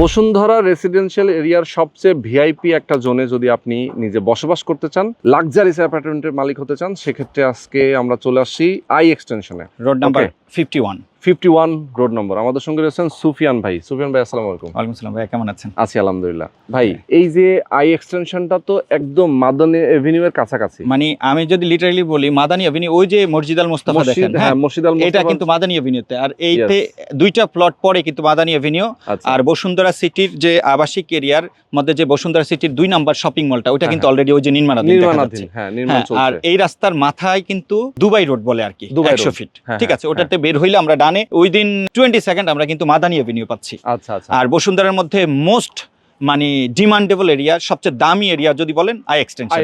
Bashundhara residential এরিয়ার সবচেয়ে VIP একটা জোনে যদি আপনি নিজে বসবাস করতে চান লাক্সারিস অ্যাপার্টমেন্টের মালিক হতে চান সেক্ষেত্রে আজকে আমরা চলে আসছি I এক্সটেনশনে road number fifty one fifty one road number আমাদের সঙ্গে রয়েছেন সুফিয়ান ভাই। সুফিয়ান ভাই আসসালামু আলাইকুম। ওয়ালাইকুম ভাই কেমন আছেন? আছি আলহামদুলিল্লাহ। ভাই এই যে আই এক্সটেনশনটা তো একদম মাদানী এভিনিউ এর কাছাকাছি। মানে আমি যদি লিটারালি বলি মাদানী এভিনিউ ওই যে মসজিদ আল মুস্তাফা দেখেন হ্যাঁ হ্যাঁ মসজিদ আল এটা কিন্তু মাদানী এভিনিউতে আর এইতে দুইটা প্লট পরে কিন্তু মাদানী এভিনিউ আচ্ছা। আর বসুন্ধরা সিটির যে আবাসিক এরিয়ার মধ্যে যে বসুন্ধরা সিটির দুই নাম্বার শপিং মলটা ওটা কিন্তু হ্যাঁ। অলরেডি ওই যে নির্মাণাধীন নির্মাণাধীন হ্যাঁ নির্মাণ হ্যাঁ, আর এই রাস্তার মাথায় কিন্তু দুবাই রোড বলে আর কি দুবাই একশো। ফিট হ্যাঁ, ঠিক হ্যাঁ, আছে ওটাতে বের হইলে আমরা ডানে ওই দিন টোয়েন্টি সেকেন্ড আমরা কিন্তু মাদানি এভিনিউ পাচ্ছি। আচ্ছা আচ্ছা। আর বসুন্ধরার মধ্যে মোস্ট মানে ডিমান্ডেবল এরিয়া সবচেয়ে দামি এরিয়া যদি বলেন আই এক্সটেনশন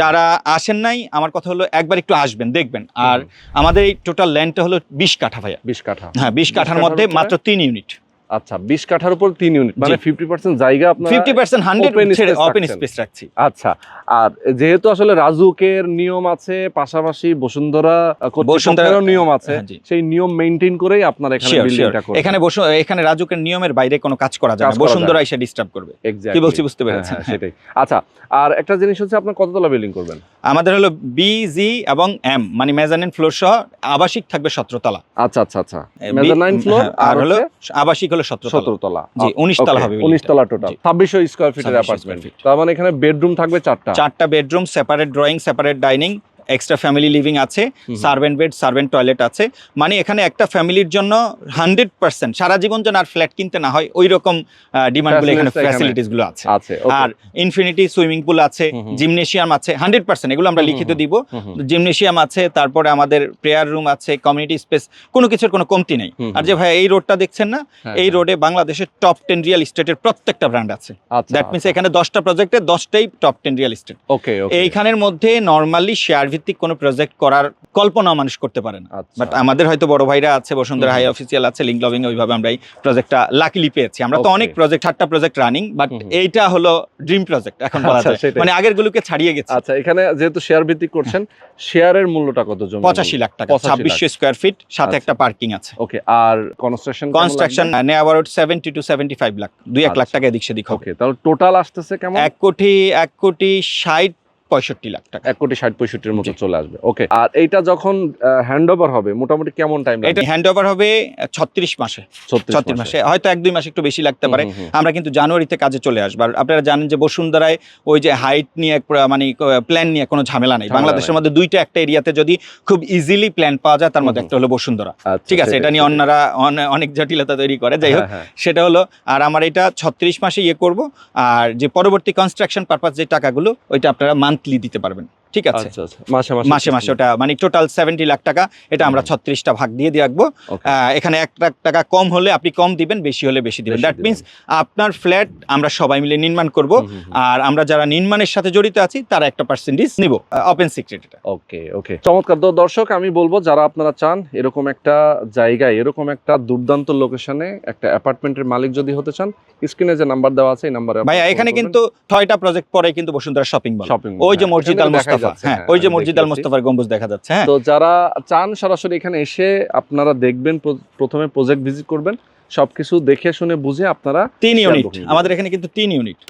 যারা আসেন নাই আমার কথা হলো একবার একটু আসবেন দেখবেন। আর আমাদের এই টোটাল ল্যান্ডটা হলো বিশ কাঠা ভাইয়া। 20 কাঠা। হ্যাঁ বিশ কাঠার মধ্যে মাত্র তিন ইউনিট আচ্ছা 20 কাঠার উপর 3 ইউনিট মানে 50% জায়গা আপনারা fifty percent hundred open open space রাখছি। আচ্ছা আর যেহেতু আসলে রাজুকের নিয়ম আছে পাশাপাশি বসুন্ধরা বসুন্ধরারও নিয়ম আছে হ্যাঁ, সেই নিয়ম মেইনটেইন করেই আপনারা এখানে বিল্ডিংটা করবেন এখানে এখানে রাজুকের নিয়মের বাইরে কোনো কাজ করা যায় না। বসুন্ধরা এসে ডিস্টার্ব করবে। কি বলছি বুঝতে হ্যাঁ, পেরেছেন? হ্যাঁ, সেটাই। আচ্ছা আর একটা জিনিস হচ্ছে আপনার কততলা বিল্ডিং করবেন? আমাদের হলো বি জি এবং এম মানে মেজানিন ফ্লোর সহ আবাসিক থাকবে সতেরো তলা। আচ্ছা আচ্ছা আচ্ছা। মেজানাইন ফ্লোর আর হলো আবাসিক হলো সতেরো তলা। 17 জি, 19 তলা হবে 19 তলা টোটাল জি। 2600 ফিটের অ্যাপার্টমেন্ট তার মানে এখানে বেডরুম থাকবে চারটা। চারটা bedroom separate drawing separate dining extra family living আছে সার্ভেন্ট বেড সার্ভেন্ট টয়লেট আছে। মানে এখানে একটা ফ্যামিলির জন্য হান্ড্রেড পার্সেন্ট সারা জীবন যেন আর ফ্ল্যাট কিনতে না হয় ওই রকম ডিমান্ডগুলো এখানে Facilities এখানে ফ্যাসিলিটিসগুলো আছে। আর ইনফিনিটি সুইমিং পুল আছে। জিমনেশিয়াম আছে হান্ড্রেড পার্সেন্ট এগুলো আমরা লিখিত দিব। জিমনেশিয়াম আছে তারপরে আমাদের প্রেয়ার রুম আছে কমিউনিটি স্পেস কোনো কিছুর কোনো কমতি নেই। আর যে ভাই এই রোডটা দেখছেন না হ্যাঁ, এই হ্যাঁ। রোডে বাংলাদেশের টপ টেন রিয়েল এস্টেটের প্রত্যেকটা ব্র্যান্ড আছে। আচ্ছা দ্যাট মিনস এখানে দশটা প্রজেক্টে দশটাই top ten real estate okay okay এইখানের মধ্যে নর্মালি শেয়ার ভিত্তিক কোনো প্রজেক্ট করার কল্পনা মানুষ করতে পারে না। আচ্ছা। বাট আমাদের হয়তো বড় ভাইরা আছে বসুন্ধরা হাই অফিসিয়াল আছে লিঙ্ক লভিং ওইভাবে আমরা এই প্রজেক্টটা লাকিলি পেয়েছি। আমরা তো অনেক প্রজেক্ট সাতটা প্রজেক্ট রানিং বাট। এইটা হলো ড্রিম প্রজেক্ট এখন বলা আচ্ছা, যায়। মানে আগের গুলোকে ছাড়িয়ে গেছে। আচ্ছা এখানে যেহেতু শেয়ার ভিত্তিক করছেন শেয়ারের মূল্যটা কত জমি? পঁচাশি লাখ টাকা 85 লাখ। ছাব্বিশশো স্কোয়ার ফিট সাথে আচ্ছা। একটা পার্কিং আছে। ওকে আর কনস্ট্রাকশন কনস্ট্রাকশন নেওয়া about seventy two seventy five lakh দুই এক লাখ আচ্ছা। টাকা এদিক সেদিক হবে। ওকে তাহলে টোটাল আসতেছে কেমন? এক কোটি এক কোটি ষাট পঁয়ষট্টি লাখ টাকা। এক কোটি ষাট পঁয়ষট্টির মতো চলে আসবে। ওকে আর এইটা যখন হ্যান্ড ওভার হবে মোটামুটি কেমন টাইম এটা হ্যান্ড ওভার হবে ছত্রিশ মাসে। ছত্রিশ মাসে। হয়তো এক দুই মাস একটু বেশি লাগতে পারে। আমরা কিন্তু জানুয়ারিতে কাজে চলে আসব। আপনারা জানেন যে বসুন্ধরায় ওই যে হাইট নিয়ে মানে প্ল্যান নিয়ে কোনো ঝামেলা নেই। বাংলাদেশের মধ্যে দুইটা একটা এরিয়াতে যদি খুব ইজিলি প্ল্যান পাওয়া যায় তার মধ্যে একটা হলো বসুন্ধরা। আচ্ছা, ঠিক আছে? এটা নিয়ে অন্যরা অনেক জটিলতা তৈরি করে। যাই হোক হ্যাঁ, সেটা হলো আর আমার এটা ছত্রিশ মাসে ইয়ে করব। আর যে পরবর্তী কনস্ট্রাকশন পারপাস যে টাকাগুলো ওইটা আপনারা মান্থলি দিতে পারবেন। ঠিক আছে? আচ্ছা আচ্ছা। মাসে মাসে ওটা মানে টোটাল সেভেন্টি লাখ টাকা। এটা আমরা ছত্রিশটা ভাগ দিয়ে দিয়ে রাখব। এখানে এক লাখ টাকা কম হলে আপনি কম দিবেন বেশি হলে বেশি দিবেন। দ্যাট মিনস আপনার ফ্ল্যাট আমরা সবাই মিলে নির্মাণ করব। আর আমরা যারা নির্মাণের সাথে জড়িত আছি তারা একটা পার্সেন্টেজ নিব। ওপেন সিক্রেট এটা। ওকে ওকে চমৎকার। তো দর্শক আমি বলব যারা আপনারা চান এরকম একটা জায়গায় এরকম একটা দুর্দান্ত লোকেশনে একটা অ্যাপার্টমেন্টের মালিক যদি হতে চান স্ক্রিনে যে নাম্বার দেওয়া আছে এই নাম্বারে ভাইয়া এখানে কিন্তু ছয়টা প্রজেক্ট পরে কিন্তু বসুন্ধরা শপিং মল ওই যে মসজিদ আল মুস্তাফা হ্যাঁ ওই যে মসজিদ আল মুস্তাফার গম্বুজ দেখা যাচ্ছে হ্যাঁ। তো যারা চান সরাসরি এখানে এসে আপনারা দেখবেন প্রথমে প্রজেক্ট ভিজিট করবেন সবকিছু দেখে শুনে বুঝে আপনারা তিন ইউনিট আমাদের এখানে কিন্তু তিন ইউনিট